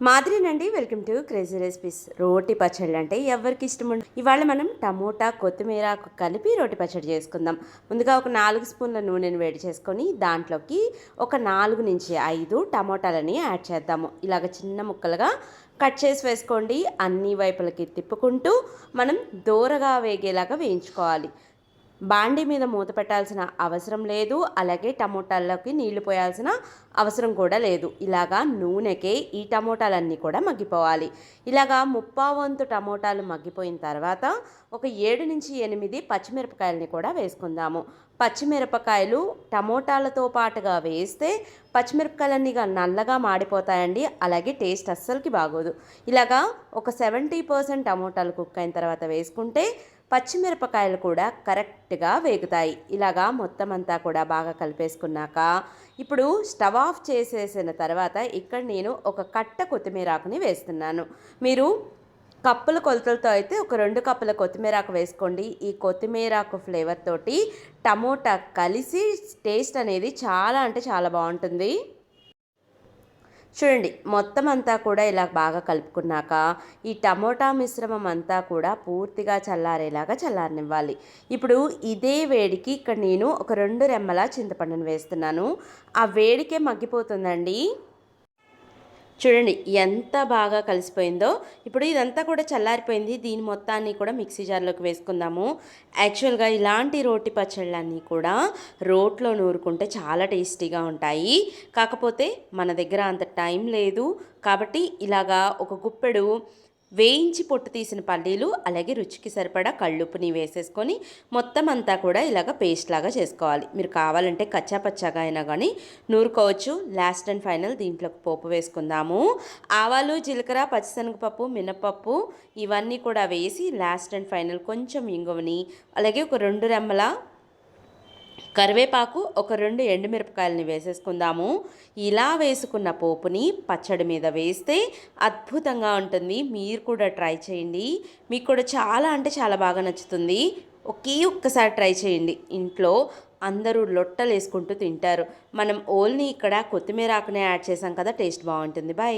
మాదిరినండి welcome to crazy recipes. రోటి పచ్చళ్ళు అంటే ఎవరికి ఇష్టం ఉండదు ఇవాళ మనం టమోటా కొత్తిమీర కలిపి రోటి పచ్చడి చేసుకుందాం. ముందుగా ఒక నాలుగు స్పూన్ల నూనెను వేడి చేసుకొని దాంట్లోకి ఒక నాలుగు నుంచి ఐదు టమోటాలని యాడ్ చేద్దాము. ఇలాగ చిన్న ముక్కలుగా కట్ చేసి వేసుకోండి. అన్ని వైపులకి తిప్పుకుంటూ మనం దూరగా వేగేలాగా వేయించుకోవాలి. బాండి మీద మూత పెట్టాల్సిన అవసరం లేదు. అలాగే టమోటాలకి నీళ్ళు పోయాల్సిన అవసరం కూడా లేదు. ఇలాగా నూనెకే ఈ టమోటాలన్నీ కూడా మగ్గిపోవాలి. ఇలాగా ముప్పా వంతు టమోటాలు మగ్గిపోయిన తర్వాత ఒక ఏడు నుంచి ఎనిమిది పచ్చిమిరపకాయలని కూడా వేసుకుందాము. పచ్చిమిరపకాయలు టమోటాలతో పాటుగా వేస్తే పచ్చిమిరపకాయలన్నీ నల్లగా మాడిపోతాయండి. అలాగే టేస్ట్ అస్సలకి బాగోదు. ఇలాగా ఒక సెవెంటీ పర్సెంట్ టమోటాలు కుక్ అయిన తర్వాత వేసుకుంటే పచ్చిమిరపకాయలు కూడా కరెక్ట్గా వేగుతాయి. ఇలాగా మొత్తం అంతా కూడా బాగా కలిపేసుకున్నాక ఇప్పుడు స్టవ్ ఆఫ్ చేసేసిన తర్వాత ఇక్కడ నేను ఒక కట్ట కొత్తిమీరాకుని వేస్తున్నాను. మీరు కప్పుల కొలతలతో అయితే ఒక రెండు కప్పుల కొత్తిమీరాకు వేసుకోండి. ఈ కొత్తిమీరాకు ఫ్లేవర్ తోటి టమోటా కలిసి టేస్ట్ అనేది చాలా అంటే చాలా బాగుంటుంది. చూడండి మొత్తం అంతా కూడా ఇలా బాగా కలుపుకున్నాక ఈ టమోటా మిశ్రమం అంతా కూడా పూర్తిగా చల్లారేలాగా చల్లారనివ్వాలి. ఇప్పుడు ఇదే వేడికి ఇక్కడ నేను ఒక రెండు రెమ్మల చింతపండును వేస్తున్నాను. ఆ వేడికే మగ్గిపోతుందండి. చూడండి ఎంత బాగా కలిసిపోయిందో. ఇప్పుడు ఇదంతా కూడా చల్లారిపోయింది. దీని మొత్తాన్ని కూడా మిక్సీ జార్లోకి వేసుకుందాము. యాక్చువల్గా ఇలాంటి రోటి పచ్చళ్ళన్నీ కూడా రోట్లో నూరుకుంటే చాలా టేస్టీగా ఉంటాయి. కాకపోతే మన దగ్గర అంత టైం లేదు. కాబట్టి ఇలాగా ఒక గుప్పెడు వేయించి పొట్టు తీసిన పల్లీలు అలాగే రుచికి సరిపడా కళ్ళుప్పుని వేసేసుకొని మొత్తం అంతా కూడా ఇలాగ పేస్ట్ లాగా చేసుకోవాలి. మీరు కావాలంటే కచ్చా పచ్చాగా అయినా కానీ నూరుకోవచ్చు. లాస్ట్ అండ్ ఫైనల్ దీంట్లోకి పోపు వేసుకుందాము. ఆవాలు జీలకర్ర పచ్చిశనగపప్పు మినపప్పు ఇవన్నీ కూడా వేసి లాస్ట్ అండ్ ఫైనల్ కొంచెం ఇంగువని అలాగే ఒక రెండు రెమ్మల కరివేపాకు ఒక రెండు ఎండుమిరపకాయలని వేసేసుకుందాము. ఇలా వేసుకున్న పోపుని పచ్చడి మీద వేస్తే అద్భుతంగా ఉంటుంది. మీరు కూడా ట్రై చేయండి. మీకు కూడా చాలా అంటే చాలా బాగా నచ్చుతుంది. ఒకే ఒక్కసారి ట్రై చేయండి. ఇంట్లో అందరూ లొట్టలు వేసుకుంటూ తింటారు. మనం ఓల్ని ఇక్కడ కొత్తిమీర ఆకునే యాడ్ చేసాం కదా టేస్ట్ బాగుంటుంది. బాయ్